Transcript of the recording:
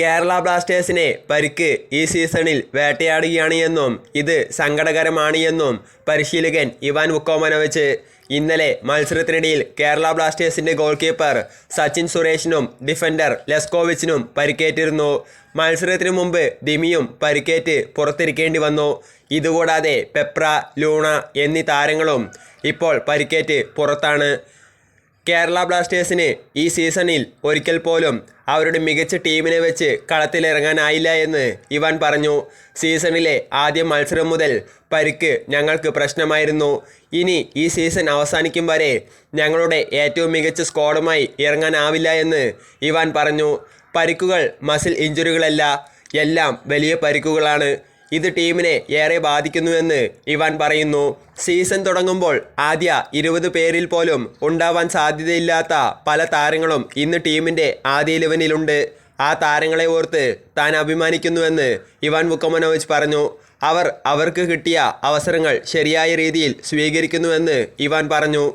കേരള ബ്ലാസ്റ്റേഴ്സിനെ പരിക്ക് ഈ സീസണിൽ വേട്ടയാടുകയാണ് എന്നും ഇത് സങ്കടകരമാണ് എന്നും പരിശീലകൻ ഇവാൻ വുക്കോമനോവിച്ച് ഇന്നലെ മത്സരത്തിനിടയിൽ കേരള ബ്ലാസ്റ്റേഴ്സിന്റെ ഗോൾ കീപ്പർ സച്ചിൻ സുരേഷിനും ഡിഫൻഡർ ലെസ്കോവിച്ചിനും പരിക്കേറ്റിരുന്നു. മത്സരത്തിനു മുമ്പ് ദിമിയും പരിക്കേറ്റ് പുറത്തിരിക്കേണ്ടി വന്നു. ഇതുകൂടാതെ പെപ്ര ലൂണ എന്നീ താരങ്ങളും ഇപ്പോൾ പരിക്കേറ്റ് പുറത്താണ്. കേരള ബ്ലാസ്റ്റേഴ്സിന് ഈ സീസണിൽ ഒരിക്കൽ പോലും അവരുടെ മികച്ച ടീമിനെ വെച്ച് കളത്തിലിറങ്ങാനായില്ല എന്ന് ഇവാൻ പറഞ്ഞു. സീസണിലെ ആദ്യ മത്സരം മുതൽ പരിക്ക് ഞങ്ങൾക്ക് പ്രശ്നമായിരുന്നു. ഇനി ഈ സീസൺ അവസാനിക്കും വരെ ഞങ്ങളുടെ ഏറ്റവും മികച്ച സ്ക്വാഡുമായി ഇറങ്ങാനാവില്ല എന്ന് ഇവാൻ പറഞ്ഞു. പരിക്കുകൾ മസിൽ ഇഞ്ചുറികളല്ല എല്ലാം വലിയ പരിക്കുകളാണ്. ഇത് ടീമിനെ ഏറെ ബാധിക്കുന്നുവെന്ന് ഇവാൻ പറയുന്നു. സീസൺ തുടങ്ങുമ്പോൾ ആദ്യ ഇരുപത് പേരിൽ പോലും ഉണ്ടാവാൻ സാധ്യതയില്ലാത്ത പല താരങ്ങളും ഇന്ന് ടീമിന്റെ ആദ്യ ഇലവനിലുണ്ട്. ആ താരങ്ങളെ ഓർത്ത് താൻ അഭിമാനിക്കുന്നുവെന്ന് ഇവാൻ വുക്കമനോവിച്ച് പറഞ്ഞു. അവർ അവർക്ക് കിട്ടിയ അവസരങ്ങൾ ശരിയായ രീതിയിൽ സ്വീകരിക്കുന്നുവെന്ന് ഇവാൻ പറഞ്ഞു.